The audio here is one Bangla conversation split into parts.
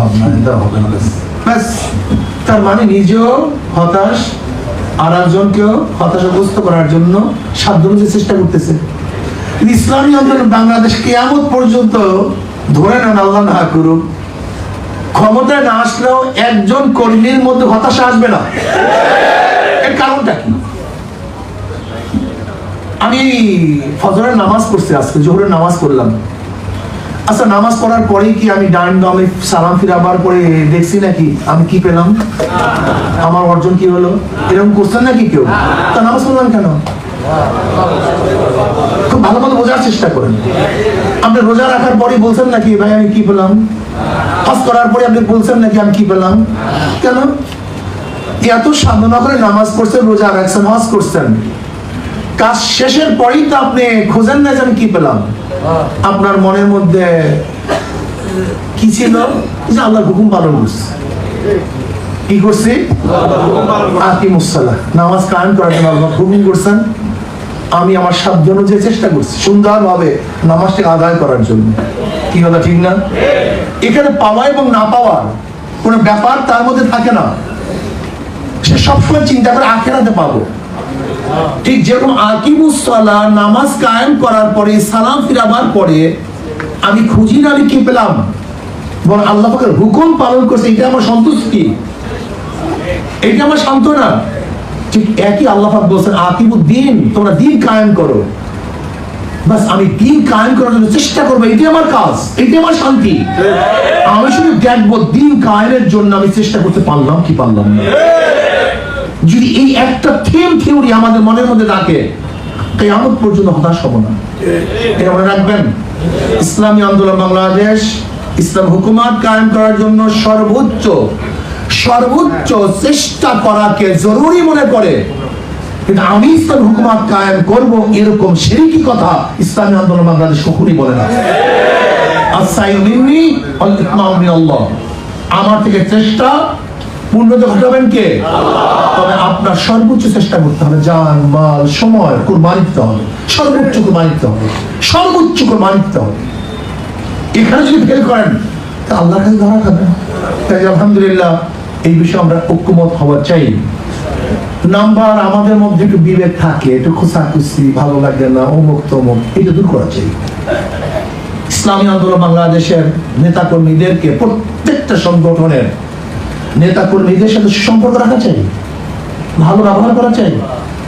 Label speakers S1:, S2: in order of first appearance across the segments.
S1: ভাবনা হবে না তার মানে নিজেও হতাশ আর একজনকেও হতাশাগ্রস্ত করার জন্য সাধ্য চেষ্টা করতেছে। ইসলামী বাংলাদেশ কেয়ামত পর্যন্ত ধরে নেন আল্লাহ না করুক। ক্ষমতায় না আসলেও একজন কর্মীর মধ্যে হতাশা আসবে না। এর কারণটা কি? আমি ফজরের নামাজ পড়ছি, আজকে জোহরের নামাজ পড়লাম। আচ্ছা নামাজ পড়ার পরেই কি আমি ডান বামে সালাম ফিরাবার পরে দেখছি নাকি? আমি কি পেলাম? আমার অর্জন কি হলো? এরকম করছেন নাকি কেউ? তা নামাজ পড়লাম কেন? খুব ভালো মতো বোঝার চেষ্টা করেন। আপনি রোজা রাখার পরে বলছেন নাকি, ভাই, আমি কি পেলাম? হজ করার পরে আপনি বলছেন নাকি, আমি কি পেলাম? কেন? এত সাধনা করে নামাজ পড়ছেন, রোজা রাখছেন, হজ করছেন। কাজ শেষের পরেই তো আপনি খোঁজেন না যে আমি কি পেলাম। আপনার মনের মধ্যে কি ছিল? যে আল্লাহর হুকুম পালন করছে। কি করছি? আকিমুসাল্লাহ নামাজ কায়েম করার জন্য আল্লাহ হুকুম করছেন। আমি আমার সাধ্য অনুযায়ী চেষ্টা করছি সুন্দরভাবে নামাজটাকে আদায় করার জন্য। কি কথা ঠিক না? এখানে পাওয়া এবং না পাওয়ার কোনো ব্যাপার তার মধ্যে থাকে না। সে সবসময় চিন্তা করে আখেরাতে পাবো। ঠিক যেরকম আকিমুসলা নামাজ কায়েম করার পরে, সালাম ফিরাবার পরে, আমি খুঁজি না আমি কি পেলাম। বল আল্লাহ পাকের হুকুম পালন করছে, এটা আমার সন্তুষ্টি। এটা আমার সান্ত্বনা। ঠিক একই আল্লাহ পাক বলছেন, আকিমুদ্দিন, তোমরা দিন কায়েম করো। বাস, আমি দিন কায়েম করার জন্য চেষ্টা করব, এটাই আমার কাজ, এটাই আমার শান্তি। আমি শুধু দেখব, দিন কায়েমের জন্য আমি চেষ্টা করতে পারলাম কি পারলাম না। যদি এই একটা থিম থিওরি আমাদের মনের মধ্যে থাকে, কেয়ামত পর্যন্ত হতাশ হব না। এটা মনে রাখবেন। ইসলামী আন্দোলন বাংলাদেশ, ইসলাম হুকুমাত কায়েম করার জন্য সর্বোচ্চ সর্বোচ্চ চেষ্টা করাকে জরুরি মনে করে। কিন্তু আমি ইসলাম হুকুমাত কায়েম করব এরকম সেরিকি কথা ইসলামী আন্দোলন বাংলাদেশ কখনই বলে না। আসাই মিন্নি ওয়াল ইতমাম আমার থেকে চেষ্টা পূর্ণতা ঘটাবেন কে? তবে আপনার সর্বোচ্চ চেষ্টা করতে হবে। জান, মাল, সময় কুরবানি দিতে হবে। সর্বোচ্চ কুরবানি দিতে হবে। সর্বোচ্চ কুরবানি দিতে হবে। এখানে যদি ফেল করেন, তা আল্লাহর কাছে ধরা খাবেন তাই আলহামদুলিল্লাহ, এই বিষয়ে আমরা ঐক্যমত হওয়া চাই। নাম্বার, আমাদের মধ্যে একটু বিবেক থাকে। একটু খোসাখুসি ভালো লাগে না, অমুক তমুক, এটা দূর করা চাই। ইসলামী আন্দোলন বাংলাদেশের নেতাকর্মীদেরকে প্রত্যেকটা সংগঠনের নেতাকর্মীদের সাথে সুসম্পর্ক রাখা চাই। ভালো ব্যবহার করা চাই।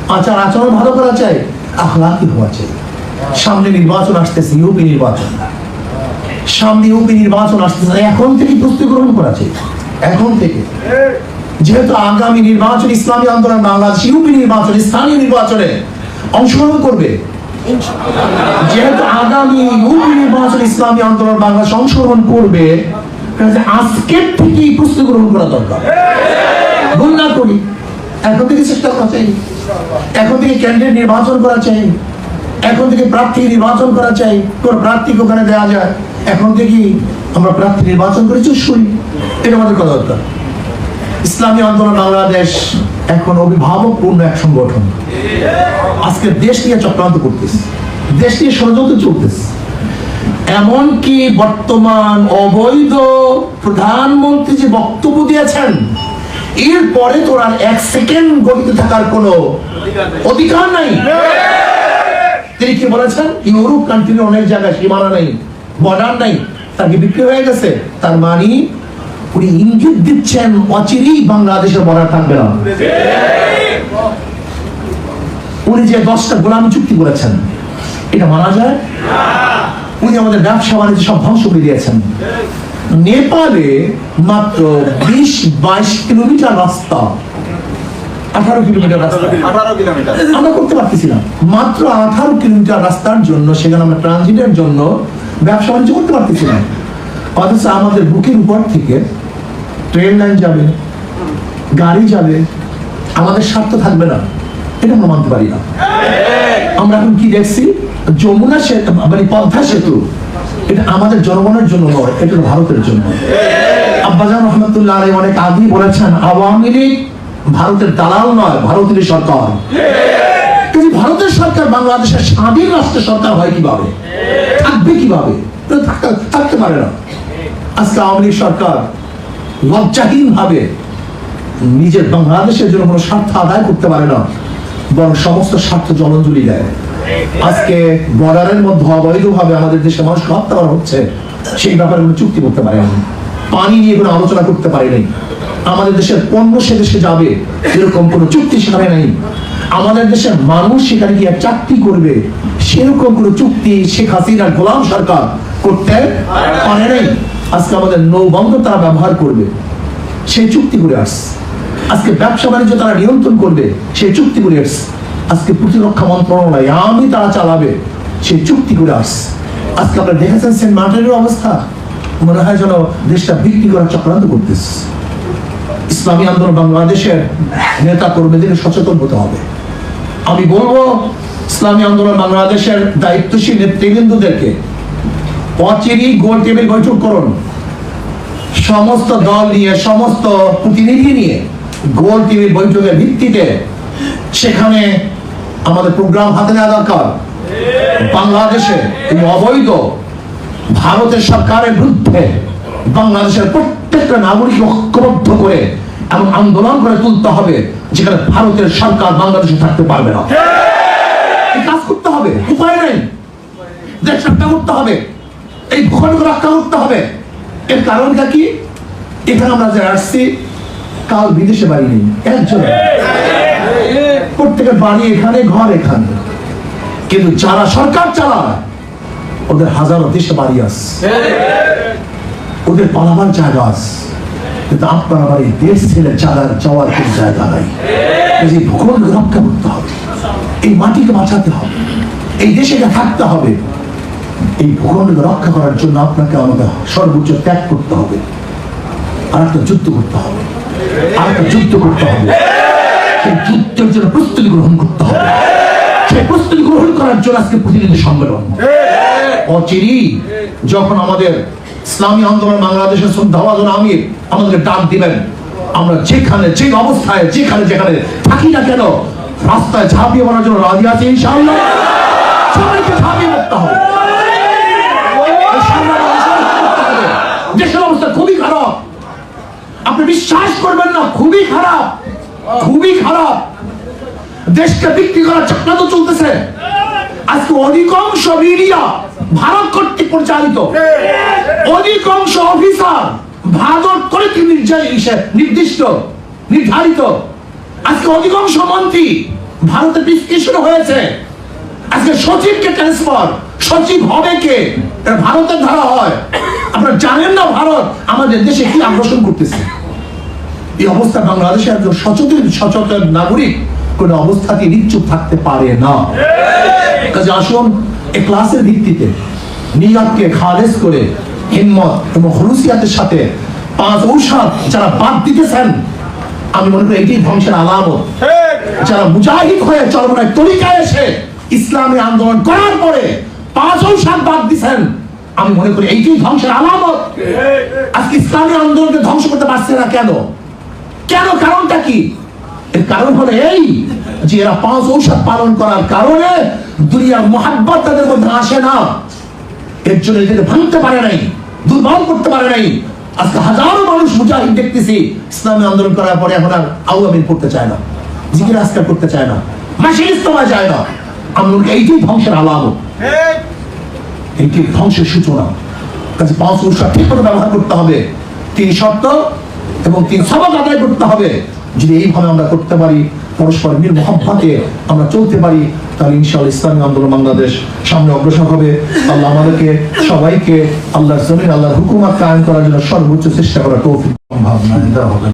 S1: আচার আচরণ ভালো করা চাই। আখলাকি হওয়া চাই। সামনে নির্বাচন আসতেছে, ইউপি নির্বাচন। সামনে ইউপি নির্বাচন আসতেছে, এখন থেকে প্রস্তুতি গ্রহণ করা চাই। এখন থেকে। যেহেতু আগামী নির্বাচন ইসলামী আন্দোলন বাংলাদেশ, ইউপি নির্বাচন, স্থানীয় নির্বাচনে অংশগ্রহণ করবে। যেহেতু আগামী ইউপি নির্বাচন ইসলামী আন্দোলন বাংলাদেশ অংশগ্রহণ করবে আজকের প্রস্তুতি গ্রহণ করা দরকার। ভুল না করি। এখন থেকে চেষ্টা করা চাই। এখন থেকে ক্যান্ডিডেট নির্বাচন করা চাই। এখন থেকে প্রার্থী নির্বাচন করা চাই। কোন প্রার্থীকে ওখানে দেওয়া যায়। এখন থেকেই আমরা প্রার্থী নির্বাচন করে চুজ করি। এটা আমাদের কথা দরকার। ইসলামী আন্দোলন বাংলাদেশ এখন অভিভাবকপূর্ণ এক সংগঠন। আজকে দেশ নিয়ে চক্রান্ত করতেছে। দেশ নিয়ে ষড়যন্ত্র চলতেছে। এমনকি বর্তমান অবৈধ প্রধানমন্ত্রী যে বক্তব্য দিয়েছেন এরপরে তোর আর এক সেকেন্ড গতিতে থাকার কোনো অধিকার নাই। তিনি কি বলেছেন? ইউরোপ কান্ট্রির অনেক জায়গায় সীমানা নেই বর্ডার নাই, তাকে বিক্রি হয়ে গেছে। তার মানে উনি ইঙ্গিত দিচ্ছেন, অচিরেই বাংলাদেশের বর্ডার থাকবে না। উনি যে দশটা গোলাম চুক্তি করেছেন, এটা মানা যায়? উনি আমাদের ব্যবসা বাণিজ্য সব ধ্বংস করে দিয়েছেন। নেপালে মাত্র বিশ বাইশ কিলোমিটার রাস্তা। আঠারো কিলোমিটার রাস্তা। আমরা করতে পারতেছি না। মাত্র আঠারো কিলোমিটার রাস্তার জন্য সেখানে আমরা ট্রানজিটের জন্য ব্যবসা বাণিজ্য করতে পারতেছি না। অথচ আমাদের বুকের উপর থেকে ট্রেন লাইন যাবে গাড়ি যাবে আমাদের স্বার্থ থাকবে না। এটা আমরা মানতে পারি না। আমরা এখন কি দেখছি? যমুনা সেতু মানে পদ্মা সেতু। এটা আমাদের জনগণের জন্য নয়, এটা ভারতের জন্য। আব্বাজান রহমতুল্লাহ আলাই অনেক আগেই বলেছেন, আওয়ামী লীগ ভারতের দালাল নয়, ভারতের সরকার। কিন্তু ভারতের সরকার বাংলাদেশের স্বাধীন রাষ্ট্র সরকার হয় কীভাবে? থাকবে কীভাবে? থাকতে পারে না। আজকে আওয়ামী লীগ সরকার লজ্জাহীন ভাবে নিজের বাংলাদেশের জন্য কোনো স্বার্থ আদায় করতে পারে না। বরং সমস্ত স্বার্থ জলঞ্জলি দেয়। আজকে বর্ডারের মধ্যে অবৈধভাবে আমাদের দেশে মানুষকে হত্যা করা হচ্ছে, সেই ব্যাপারে কোনো চুক্তি করতে পারেনি পানি নিয়ে কোনো আলোচনা করতে পারে নাই। আমাদের দেশের পণ্য সে দেশে যাবে, এরকম কোনো চুক্তি সেখানে নেই। আমাদের দেশের মানুষ সেখানে গিয়ে চাকরি করবে, সেরকম কোনো চুক্তি শেখ হাসিনার গোলাম সরকার করতে পারে নাই। আজকে আমাদের নৌবন্দর তারা ব্যবহার করবে। সেই চুক্তি করে আসছে। আজকে ব্যবসা বাণিজ্য তারা নিয়ন্ত্রণ করবে, সেই চুক্তি করে আসছে। আজকে প্রতিরক্ষা মন্ত্রণালয় আমি তারা চালাবে, সেই চুক্তি করে আসছে। আজকে আপনারা দেখেছেন সেন্ট মার্টিনের অবস্থা। মনে হয় যেন দেশটা বিক্রি করার চক্রান্ত করতেছে। ইসলামী আন্দোলন বাংলাদেশের নেতা কর্মীদের সচেতন হতে হবে। আমি বলব, ইসলামী আন্দোলন বাংলাদেশের দায়িত্বশীল নেতৃবৃন্দদেরকে অচিরি গোল টেবিল বৈঠক করুন। সমস্ত দল নিয়ে, সমস্ত প্রতিনিধি নিয়ে গোল টিভির বৈঠকের ভিত্তিতে সেখানে আমাদের প্রোগ্রাম হাতে নেওয়া দরকার। বাংলাদেশে অবৈধ ভারতের সরকারের বিরুদ্ধে বাংলাদেশের প্রত্যেকটা নাগরিক ঐক্যবদ্ধ করে এমন আন্দোলন করে তুলতে হবে, যেখানে ভারতের সরকার বাংলাদেশে থাকতে পারবে না। কাজ করতে হবে, উপায় নেই। দেশ রক্ষা করতে হবে, এই ভূখণ্ড রক্ষা করতে হবে। এর কারণটা কি? এখানে আমরা যে আসছি কাল বিদেশে বাড়ি নেই, একজন। প্রত্যেকের বাড়ি এখানে, ঘর এখানে। কিন্তু যারা সরকার চালায়, ওদের হাজারো দেশে বাড়ি আসছে ওদের পালাবার জায়গা আছে। কিন্তু আপনার আবার এই দেশ ছেড়ে যাওয়ার যাওয়ার কোনো জায়গা নাই। এই ভূখণ্ড রক্ষা করতে হবে। এই মাটিকে বাঁচাতে হবে। এই দেশে থাকতে হবে। এই ভূখণ্ডকে রক্ষা করার জন্য আপনাকে আমাকে সর্বোচ্চ ত্যাগ করতে হবে। আর একটা যুদ্ধ করতে হবে। একটা যুদ্ধ করতে হবে। সেই যুদ্ধের জন্য প্রস্তুতি গ্রহণ করতে হবে। সেই প্রস্তুতি গ্রহণ করার জন্য আজকে প্রতিনিধি সম্মেলন। অচিরি, যখন আমাদের ইসলামী আন্দোলন বাংলাদেশের শ্রদ্ধাবাদন আমির আমাদেরকে ডাক দিবেন, আমরা যেখানে, যে অবস্থায়, যেখানে যেখানে থাকি না কেন, রাস্তায় ঝাঁপিয়ে পড়ার জন্য রাজি আছি ইনশাআল্লাহ। সবাইকে ঝাঁপিয়ে পড়তে হবে এই সংগ্রামে অংশগ্রহণ করতে হবে। দেশের অবস্থা খুবই খারাপ আপনি বিশ্বাস করবেন না, খুবই খারাপ খুবই খারাপ। দেশকে বিক্রি করার চক্রান্ত চলতেছে। আজকে অধিকাংশ মিডিয়া ভারত কর্তৃক পরিচালিত অধিকাংশ অফিসার ভারত কর্তৃক নির্দিষ্ট, নির্ধারিত। আজকে অধিকাংশ মন্ত্রী ভারতে বিশ্লেষণ হয়েছে। আজকে সচিবকে ট্রান্সফার সচিব হবে কে? ভারতের ধারা হয়। আপনারা জানেন না ভারত আমাদের দেশে কি আকর্ষণ করতেছে? এই অবস্থা বাংলাদেশে একজন সচেতন সচেতন নাগরিক কোন অবস্থাতে নিশ্চুপ থাকতে পারে না। কাজে আসুন এই ক্লাসের ভিত্তিতে নিয়াতকে খালেজ করে হিম্মত এবং হলুসিয়াতের সাথে পাঁচ ঔষধ যারা বাদ দিতেছেন, আমি মনে করি এটি ধ্বংসের আলামত। যারা মুজাহিদ হয়ে চরমনায় তরিকায় এসে ইসলামী আন্দোলন করার পরে পাঁচ ঔষধ বাদ দিছেন আমি মনে করি এইটি ধ্বংসের আলামত। আজকে ইসলামী আন্দোলনকে ধ্বংস করতে পারছে না কেন? কেন? কারণটা কি? এর কারণ হলো এই যে এরা পাঁচ ঔষধ পালন করার কারণে দুনিয়ার মোহাব্বত তাদের মধ্যে আসে না। এর জন্য এদেরকে ভাঙতে পারে নাই দুর্বল করতে পারে নাই। আজকে হাজারো মানুষ মুজাহিদ দেখতেছি ইসলামী আন্দোলন করার পরে এখন আর আউয়ামিন করতে চায় না জিকির আজকার করতে চায় না মাসিক ইস্তমা যায় না। আন্দোলনকে এইটাই ধ্বংসের আলামত। এটি ধ্বংসের সূচনা। কাজে পাঁচ ঔষধ ঠিক করে ব্যবহার করতে হবে, তিন শর্ত এবং তিন সবক আদায় করতে হবে। যদি এইভাবে আমরা করতে পারি পরস্পর মিল মহব্বতে আমরা চলতে পারি, তাহলে ইনশাআল্লাহ ইসলামী আন্দোলন বাংলাদেশ সামনে অগ্রসর হবে। আল্লাহ আমাদেরকে, সবাইকে আল্লাহর জমিন, আল্লাহর হুকুমাত কায়েম করার জন্য সর্বোচ্চ চেষ্টা করা তৌফিক সম্ভব হবে